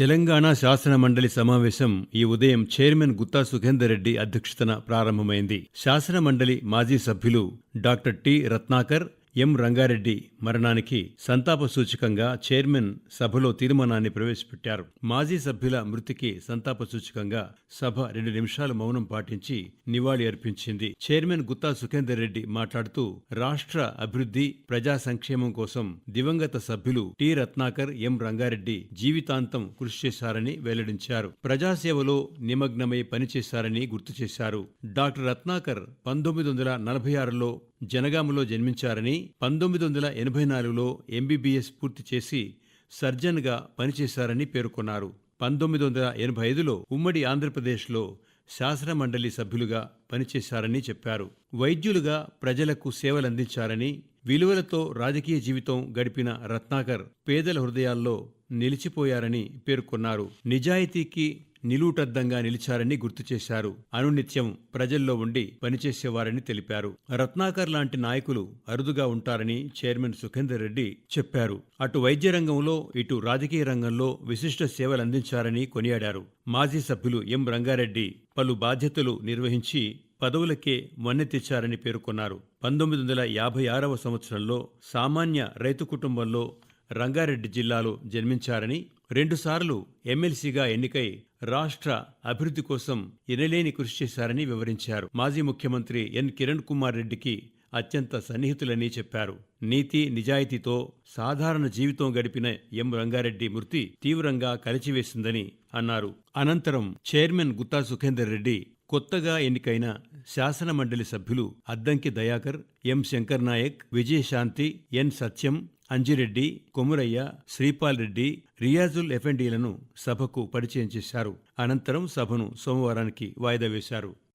తెలంగాణ శాసన మండలి సమావేశం ఈ ఉదయం చైర్మన్ గుత్తా సుఖేందర్ రెడ్డి అధ్యక్షతన ప్రారంభమైంది. శాసన మండలి మాజీ సభ్యులు doctor T Ratnakar M Rangareddy మరణానికి సంతాప సూచకంగా చైర్మన్ సభలో తీర్మానాన్ని ప్రవేశపెట్టారు. మాజీ సభ్యుల మృతికి సంతాప సూచకంగా సభ రెండు నిమిషాలు మౌనం పాటించి నివాళి అర్పించింది. చైర్మన్ గుత్తా సుఖేందర్ రెడ్డి మాట్లాడుతూ రాష్ట్ర అభివృద్ధి ప్రజా సంక్షేమం కోసం దివంగత సభ్యులు టి రత్నాకర్ ఎం రంగారెడ్డి జీవితాంతం కృషి చేశారని వెల్లడించారు. ప్రజాసేవలో నిమగ్నమై పనిచేశారని గుర్తు చేశారు. డాక్టర్ రత్నాకర్ పంతొమ్మిది వందల నలభై ఆరులో జనగామలో జన్మించారని పంతొమ్మిది వందల ఎనభై నాలుగులో ఎంబీబీఎస్ పూర్తి చేసి సర్జన్గా పనిచేశారని పేర్కొన్నారు. పంతొమ్మిది వందల ఎనభై ఐదులో ఉమ్మడి ఆంధ్రప్రదేశ్లో శాసనమండలి సభ్యులుగా పనిచేశారని చెప్పారు. వైద్యులుగా ప్రజలకు సేవలందించారని విలువలతో రాజకీయ జీవితం గడిపిన రత్నాకర్ పేదల హృదయాల్లో నిలిచిపోయారని పేర్కొన్నారు. నిజాయితీకి నిలువుటద్దంగా నిలిచారని గుర్తు చేశారు. అనునిత్యం ప్రజల్లో ఉండి పనిచేసేవారని తెలిపారు. రత్నాకర్ లాంటి నాయకులు అరుదుగా ఉంటారని చైర్మన్ సుఖేందర్ రెడ్డి చెప్పారు. అటు వైద్య రంగంలో ఇటు రాజకీయ రంగంలో విశిష్ట సేవలందించారని కొనియాడారు. మాజీ సభ్యులు ఎం రంగారెడ్డి పలు బాధ్యతలు నిర్వహించి పదవులకే వన్నె తెచ్చారని పేర్కొన్నారు. పంతొమ్మిది వందల యాభై ఆరవ సంవత్సరంలో సామాన్య రైతు కుటుంబంలో రంగారెడ్డి జిల్లాలో జన్మించారని రెండుసార్లు ఎమ్మెల్సీగా ఎన్నికై రాష్ట్ర అభివృద్ధి కోసం ఎనలేని కృషి చేశారని వివరించారు. మాజీ ముఖ్యమంత్రి ఎన్. కిరణ్ కుమార్ రెడ్డికి అత్యంత సన్నిహితులని చెప్పారు. నీతి నిజాయితీతో సాధారణ జీవితం గడిపిన ఎం. రంగారెడ్డి మృతి తీవ్రంగా కలిచివేసిందని అన్నారు. అనంతరం చైర్మన్ గుత్తా సుఖేందర్ రెడ్డి కొత్తగా ఎన్నికైన శాసన మండలి సభ్యులు అద్దంకి దయాకర్ ఎం. శంకర్ నాయక్ విజయశాంతి ఎన్. సత్యం అంజిరెడ్డి కొమురయ్య శ్రీపాల్ రెడ్డి రియాజుల్ ఎఫెండీలను సభకు పరిచయం చేశారు. అనంతరం సభను సోమవారానికి వాయిదా వేశారు.